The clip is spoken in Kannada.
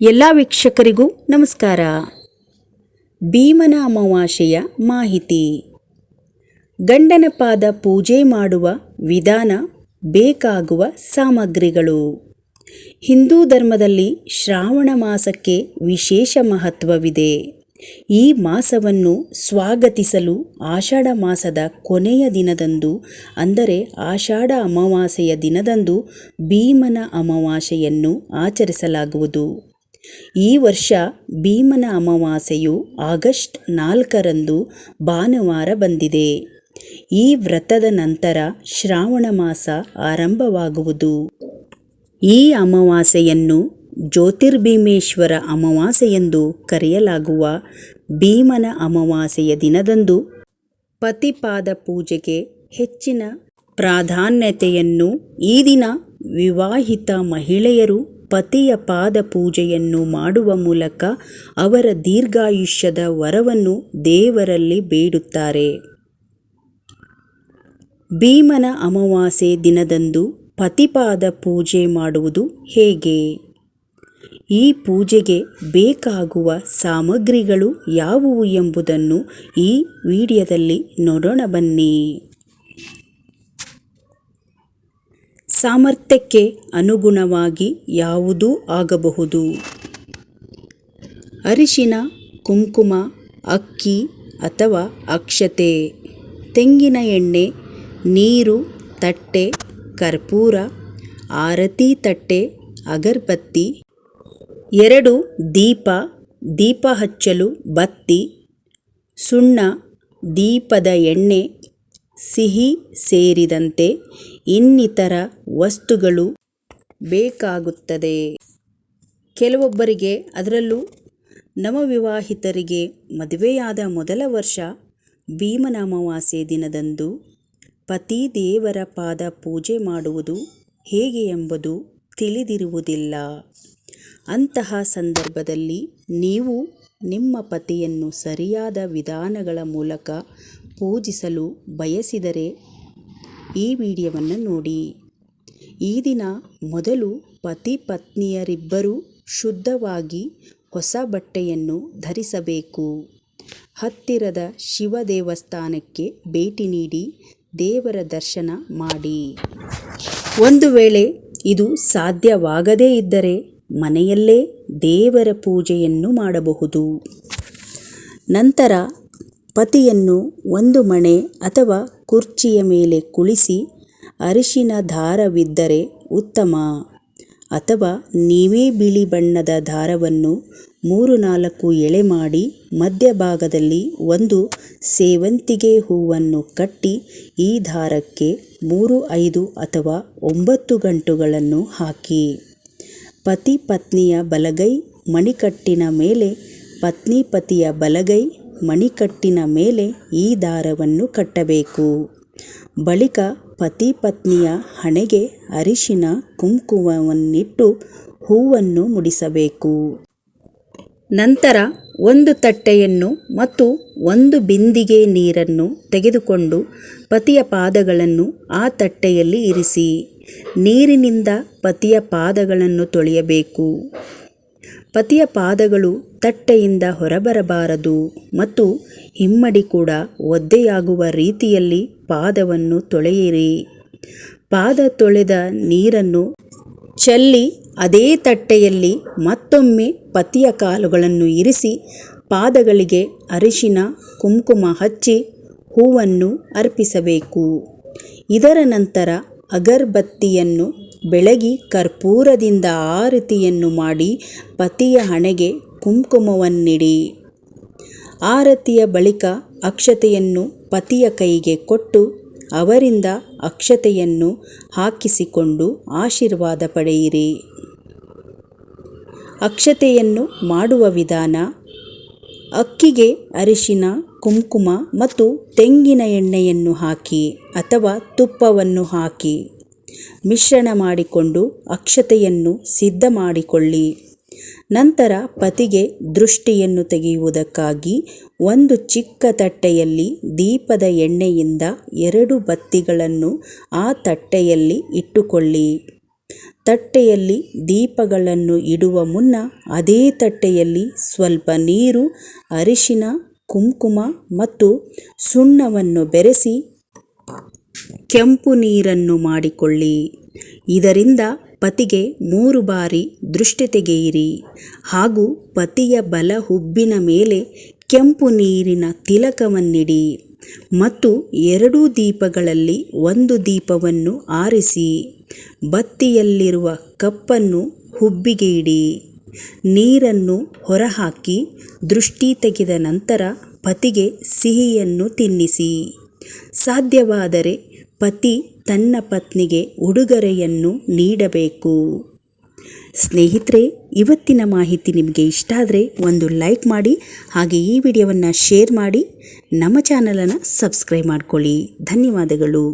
ಎಲ್ಲ ವೀಕ್ಷಕರಿಗೂ ನಮಸ್ಕಾರ. ಭೀಮನ ಅಮಾವಾಸ್ಯೆಯ ಮಾಹಿತಿ. ಗಂಡನ ಪಾದ ಪೂಜೆ ಮಾಡುವ ವಿಧಾನ ಬೇಕಾಗುವ ಸಾಮಗ್ರಿಗಳು. ಹಿಂದೂ ಧರ್ಮದಲ್ಲಿ ಶ್ರಾವಣ ಮಾಸಕ್ಕೆ ವಿಶೇಷ ಮಹತ್ವವಿದೆ. ಈ ಮಾಸವನ್ನು ಸ್ವಾಗತಿಸಲು ಆಷಾಢ ಮಾಸದ ಕೊನೆಯ ದಿನದಂದು, ಅಂದರೆ ಆಷಾಢ ಅಮಾವಾಸ್ಯೆಯ ದಿನದಂದು ಭೀಮನ ಅಮಾವಾಸ್ಯೆಯನ್ನು ಆಚರಿಸಲಾಗುವುದು. ಈ ವರ್ಷ ಭೀಮನ ಅಮಾವಾಸ್ಯೆಯು ಆಗಸ್ಟ್ ನಾಲ್ಕರಂದು ಭಾನುವಾರ ಬಂದಿದೆ. ಈ ವ್ರತದ ನಂತರ ಶ್ರಾವಣ ಮಾಸ ಆರಂಭವಾಗುವುದು. ಈ ಅಮಾವಾಸ್ಯೆಯನ್ನು ಜ್ಯೋತಿರ್ಭೀಮೇಶ್ವರ ಅಮಾವಾಸ್ಯೆಯೆಂದು ಕರೆಯಲಾಗುವ ಭೀಮನ ಅಮಾವಾಸ್ಯೆಯ ದಿನದಂದು ಪತಿಪಾದ ಪೂಜೆಗೆ ಹೆಚ್ಚಿನ ಪ್ರಾಧಾನ್ಯತೆಯನ್ನು ಈ ದಿನ ವಿವಾಹಿತ ಮಹಿಳೆಯರು ಪತಿಯ ಪಾದ ಪೂಜೆಯನ್ನು ಮಾಡುವ ಮೂಲಕ ಅವರ ದೀರ್ಘಾಯುಷ್ಯದ ವರವನ್ನು ದೇವರಲ್ಲಿ ಬೇಡುತ್ತಾರೆ. ಭೀಮನ ಅಮಾವಾಸ್ಯೆ ದಿನದಂದು ಪತಿಪಾದ ಪೂಜೆ ಮಾಡುವುದು ಹೇಗೆ? ಈ ಪೂಜೆಗೆ ಬೇಕಾಗುವ ಸಾಮಗ್ರಿಗಳು ಯಾವುವು ಎಂಬುದನ್ನು ಈ ವಿಡಿಯೋದಲ್ಲಿ ನೋಡೋಣ ಬನ್ನಿ. ಸಾಮರ್ಥ್ಯಕ್ಕೆ ಅನುಗುಣವಾಗಿ ಯಾವುದೂ ಆಗಬಹುದು? ಅರಿಶಿನ, ಕುಂಕುಮ, ಅಕ್ಕಿ ಅಥವಾ ಅಕ್ಷತೆ, ತೆಂಗಿನ ಎಣ್ಣೆ, ನೀರು, ತಟ್ಟೆ, ಕರ್ಪೂರ, ಆರತಿ ತಟ್ಟೆ, ಅಗರಬತ್ತಿ ಎರಡು ದೀಪ ದೀಪ ಹಚ್ಚಲು ಬತ್ತಿ, ಸುಣ್ಣ, ದೀಪದ ಎಣ್ಣೆ, ಸಿಹಿ ಸೇರಿದಂತೆ ಇನ್ನಿತರ ವಸ್ತುಗಳು ಬೇಕಾಗುತ್ತದೆ. ಕೆಲವೊಬ್ಬರಿಗೆ ಅದರಲ್ಲೂ ನವವಿವಾಹಿತರಿಗೆ ಮದುವೆಯಾದ ಮೊದಲ ವರ್ಷ ಭೀಮನಾಮವಾಸೆ ದಿನದಂದು ಪತಿ ದೇವರ ಪಾದ ಪೂಜೆ ಮಾಡುವುದು ಹೇಗೆ ಎಂಬುದು ತಿಳಿದಿರುವುದಿಲ್ಲ. ಅಂತಹ ಸಂದರ್ಭದಲ್ಲಿ ನೀವು ನಿಮ್ಮ ಪತಿಯನ್ನು ಸರಿಯಾದ ವಿಧಾನಗಳ ಮೂಲಕ ಪೂಜಿಸಲು ಬಯಸಿದರೆ ಈ ವಿಡಿಯೋವನ್ನು ನೋಡಿ. ಈ ದಿನ ಮೊದಲು ಪತಿ ಪತ್ನಿಯರಿಬ್ಬರೂ ಶುದ್ಧವಾಗಿ ಹೊಸ ಬಟ್ಟೆಯನ್ನು ಧರಿಸಬೇಕು. ಹತ್ತಿರದ ಶಿವ ದೇವಸ್ಥಾನಕ್ಕೆ ಭೇಟಿ ನೀಡಿ ದೇವರ ದರ್ಶನ ಮಾಡಿ. ಒಂದು ವೇಳೆ ಇದು ಸಾಧ್ಯವಾಗದೇ ಇದ್ದರೆ ಮನೆಯಲ್ಲೇ ದೇವರ ಪೂಜೆಯನ್ನು ಮಾಡಬಹುದು. ನಂತರ ಪತಿಯನ್ನು ಒಂದು ಮಣೆ ಅಥವಾ ಕುರ್ಚಿಯ ಮೇಲೆ ಕುಳಿಸಿ ಅರಿಶಿನ ದಾರವಿದ್ದರೆ ಉತ್ತಮ. ಅಥವಾ ನೀವೇ ಬಿಳಿ ಬಣ್ಣದ ದಾರವನ್ನು ಮೂರು ನಾಲ್ಕು ಎಳೆ ಮಾಡಿ ಮಧ್ಯಭಾಗದಲ್ಲಿ ಒಂದು ಸೇವಂತಿಗೆ ಹೂವನ್ನು ಕಟ್ಟಿ ಈ ದಾರಕ್ಕೆ ಮೂರು, ಐದು ಅಥವಾ ಒಂಬತ್ತು ಗಂಟುಗಳನ್ನು ಹಾಕಿ. ಪತಿ ಪತ್ನಿಯ ಬಲಗೈ ಮಣಿಕಟ್ಟಿನ ಮೇಲೆ, ಪತ್ನಿ ಪತಿಯ ಬಲಗೈ ಮಣಿಕಟ್ಟಿನ ಮೇಲೆ ಈ ದಾರವನ್ನು ಕಟ್ಟಬೇಕು. ಬಳಿಕ ಪತಿ ಪತ್ನಿಯ ಹಣೆಗೆ ಅರಿಶಿನ ಕುಂಕುಮವನ್ನಿಟ್ಟು ಹೂವನ್ನು ಮುಡಿಸಬೇಕು. ನಂತರ ಒಂದು ತಟ್ಟೆಯನ್ನು ಮತ್ತು ಒಂದು ಬಿಂದಿಗೆ ನೀರನ್ನು ತೆಗೆದುಕೊಂಡು ಪತಿಯ ಪಾದಗಳನ್ನು ಆ ತಟ್ಟೆಯಲ್ಲಿ ಇರಿಸಿ, ನೀರಿನಿಂದ ಪತಿಯ ಪಾದಗಳನ್ನು ತೊಳೆಯಬೇಕು. ಪತಿಯ ಪಾದಗಳು ತಟ್ಟೆಯಿಂದ ಹೊರಬರಬಾರದು ಮತ್ತು ಹಿಮ್ಮಡಿ ಕೂಡ ಒದ್ದೆಯಾಗುವ ರೀತಿಯಲ್ಲಿ ಪಾದವನ್ನು ತೊಳೆಯಿರಿ. ಪಾದ ತೊಳೆದ ನೀರನ್ನು ಚೆಲ್ಲಿ ಅದೇ ತಟ್ಟೆಯಲ್ಲಿ ಮತ್ತೊಮ್ಮೆ ಪತಿಯ ಕಾಲುಗಳನ್ನು ಇರಿಸಿ, ಪಾದಗಳಿಗೆ ಅರಿಶಿನ, ಕುಂಕುಮ ಹಚ್ಚಿ ಹೂವನ್ನು ಅರ್ಪಿಸಬೇಕು. ಇದರ ನಂತರ ಅಗರ್ಬತ್ತಿಯನ್ನು ಬೆಳಗಿ ಕರ್ಪೂರದಿಂದ ಆರತಿಯನ್ನು ಮಾಡಿ ಪತಿಯ ಹಣೆಗೆ ಕುಂಕುಮವನ್ನಿಡಿ. ಆರತಿಯ ಬಳಿಕ ಅಕ್ಷತೆಯನ್ನು ಪತಿಯ ಕೈಗೆ ಕೊಟ್ಟು ಅವರಿಂದ ಅಕ್ಷತೆಯನ್ನು ಹಾಕಿಸಿಕೊಂಡು ಆಶೀರ್ವಾದ ಪಡೆಯಿರಿ. ಅಕ್ಷತೆಯನ್ನು ಮಾಡುವ ವಿಧಾನ ಅಕ್ಕಿಗೆ ಅರಿಶಿನ, ಕುಂಕುಮ ಮತ್ತು ತೆಂಗಿನ ಎಣ್ಣೆಯನ್ನು ಹಾಕಿ ಅಥವಾ ತುಪ್ಪವನ್ನು ಹಾಕಿ ಮಿಶ್ರಣ ಮಾಡಿಕೊಂಡು ಅಕ್ಷತೆಯನ್ನು ಸಿದ್ಧ ಮಾಡಿಕೊಳ್ಳಿ. ನಂತರ ಪತಿಗೆ ದೃಷ್ಟಿಯನ್ನು ತೆಗೆಯುವುದಕ್ಕಾಗಿ ಒಂದು ಚಿಕ್ಕ ತಟ್ಟೆಯಲ್ಲಿ ದೀಪದ ಎಣ್ಣೆಯಿಂದ ಎರಡು ಬತ್ತಿಗಳನ್ನು ಆ ತಟ್ಟೆಯಲ್ಲಿ ಇಟ್ಟುಕೊಳ್ಳಿ. ತಟ್ಟೆಯಲ್ಲಿ ದೀಪಗಳನ್ನು ಇಡುವ ಮುನ್ನ ಅದೇ ತಟ್ಟೆಯಲ್ಲಿ ಸ್ವಲ್ಪ ನೀರು, ಅರಿಶಿನ, ಕುಂಕುಮ ಮತ್ತು ಸುಣ್ಣವನ್ನು ಬೆರೆಸಿ ಕೆಂಪು ನೀರನ್ನು ಮಾಡಿಕೊಳ್ಳಿ. ಇದರಿಂದ ಪತಿಗೆ ಮೂರು ಬಾರಿ ದೃಷ್ಟಿ ತೆಗೆಯಿರಿ. ಹಾಗೂ ಪತಿಯ ಬಲ ಹುಬ್ಬಿನ ಮೇಲೆ ಕೆಂಪು ನೀರಿನ ತಿಲಕವನ್ನಿಡಿ ಮತ್ತು ಎರಡೂ ದೀಪಗಳಲ್ಲಿ ಒಂದು ದೀಪವನ್ನು ಆರಿಸಿ. ಬತ್ತಿಯಲ್ಲಿರುವ ಕಪ್ಪನ್ನು ಹುಬ್ಬಿಗೆ ಇಡಿ ನೀರನ್ನು ಹೊರಹಾಕಿ ದೃಷ್ಟಿ ತೆಗೆದ ನಂತರ ಪತಿಗೆ ಸಿಹಿಯನ್ನು ತಿನ್ನಿಸಿ. ಸಾಧ್ಯವಾದರೆ ಪತಿ ತನ್ನ ಪತ್ನಿಗೆ ಉಡುಗೊರೆಯನ್ನು ನೀಡಬೇಕು. ಸ್ನೇಹಿತರೆ, ಇವತ್ತಿನ ಮಾಹಿತಿ ನಿಮಗೆ ಇಷ್ಟ ಆದರೆ ಒಂದು ಲೈಕ್ ಮಾಡಿ, ಹಾಗೆ ಈ ವಿಡಿಯೋವನ್ನು ಶೇರ್ ಮಾಡಿ, ನಮ್ಮ ಚಾನಲನ್ನು ಸಬ್ಸ್ಕ್ರೈಬ್ ಮಾಡ್ಕೊಳ್ಳಿ. ಧನ್ಯವಾದಗಳು.